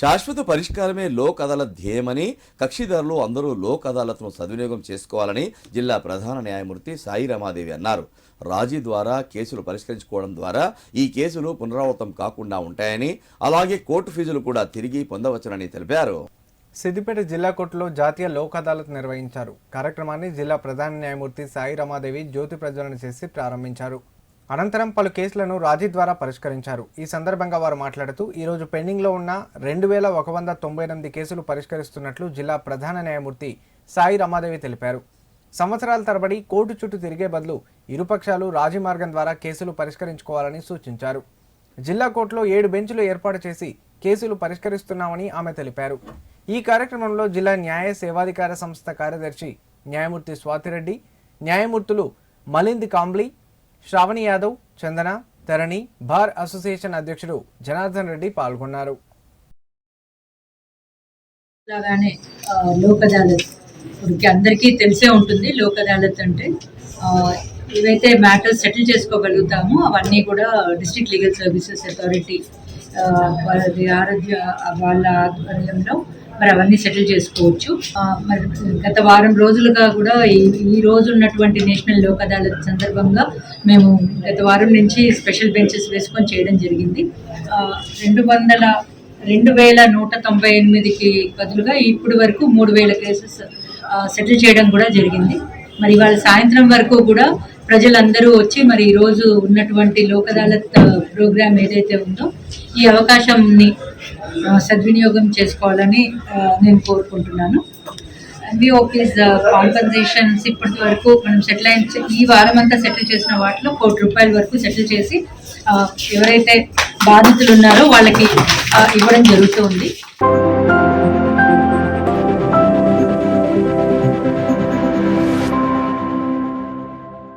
శాశ్వత పరిష్కారమే లోక్ అదాలత్ ధ్యేయమని కక్షిదారులు అందరూ లోక్ అదాలత్ను సద్వినియోగం చేసుకోవాలని జిల్లా ప్రధాన న్యాయమూర్తి సాయి రమాదేవి అన్నారు. రాజీ ద్వారా కేసులు పరిష్కరించుకోవడం ద్వారా ఈ కేసులు పునరావృతం కాకుండా ఉంటాయని అలాగే కోర్టు ఫీజులు కూడా తిరిగి పొందవచ్చునని తెలిపారు. సిద్దిపేట జిల్లా కోర్టులో జాతీయ లోక్ అదాలత్ నిర్వహించారు. కార్యక్రమాన్ని జిల్లా ప్రధాన న్యాయమూర్తి సాయి రమాదేవి జ్యోతి ప్రజ్వలన చేసి ప్రారంభించారు. అనంతరం పలు కేసులను రాజీ ద్వారా పరిష్కరించారు. ఈ సందర్భంగా వారు మాట్లాడుతూ ఈరోజు పెండింగ్లో ఉన్న రెండు వేల ఒక వంద తొంభై ఎనిమిది కేసులు పరిష్కరిస్తున్నట్లు జిల్లా ప్రధాన న్యాయమూర్తి సాయి రమాదేవి తెలిపారు. సంవత్సరాల తరబడి కోర్టు చుట్టూ తిరిగే బదులు ఇరుపక్షాలు రాజీ మార్గం ద్వారా కేసులు పరిష్కరించుకోవాలని సూచించారు. జిల్లా కోర్టులో ఏడు బెంచ్లు ఏర్పాటు చేసి కేసులు పరిష్కరిస్తున్నామని ఆమె తెలిపారు. ఈ కార్యక్రమంలో జిల్లా న్యాయ సేవాధికార సంస్థ కార్యదర్శి న్యాయమూర్తి స్వాతిరెడ్డి న్యాయమూర్తులు మలింద్ కాంబ్లీ శ్రావణి యాదవ్ చందన ధరణి బార్ అసోసియేషన్ అధ్యక్షుడు జనార్దన్ రెడ్డి పాల్గొన్నారు. లాగానే లోక్ అదాలత్ అందరికీ తెలిసే ఉంటుంది లోక్ అదాలత్ అంటే ఏవైతే మ్యాటర్స్ సెటిల్ చేసుకోగలుగుతామో అవన్నీ కూడా డిస్ట్రిక్ట్ లీగల్ సర్వీసెస్ అథారిటీ వాళ్ళ ఆరోగ్య వాళ్ళ ఆధ్వర్యంలో మరి అవన్నీ సెటిల్ చేసుకోవచ్చు. మరి గత వారం రోజులుగా కూడా ఈ ఈ రోజు ఉన్నటువంటి నేషనల్ లోక్ అదాలత్ సందర్భంగా మేము గత వారం నుంచి స్పెషల్ బెంచెస్ వేసుకొని చేయడం జరిగింది. రెండు వందల రెండు వేల నూట తొంభై ఎనిమిదికి బదులుగా ఇప్పటి వరకు మూడు వేల కేసెస్ సెటిల్ చేయడం కూడా జరిగింది. మరి వాళ్ళ సాయంత్రం వరకు కూడా ప్రజలందరూ వచ్చి మరి ఈరోజు ఉన్నటువంటి లోకదాలత్ ప్రోగ్రామ్ ఏదైతే ఉందో ఈ అవకాశంని సద్వినియోగం చేసుకోవాలని నేను కోరుకుంటున్నాను. ఎన్బిఓపీస్ కాంపన్సేషన్స్ uh, ఇప్పటి వరకు మనం సెటిల్ అయిన ఈ వారం అంతా సెటిల్ చేసిన వాటిలో కోటి రూపాయల వరకు సెటిల్ చేసి ఎవరైతే బాధితులు ఉన్నారో వాళ్ళకి ఇవ్వడం జరుగుతుంది.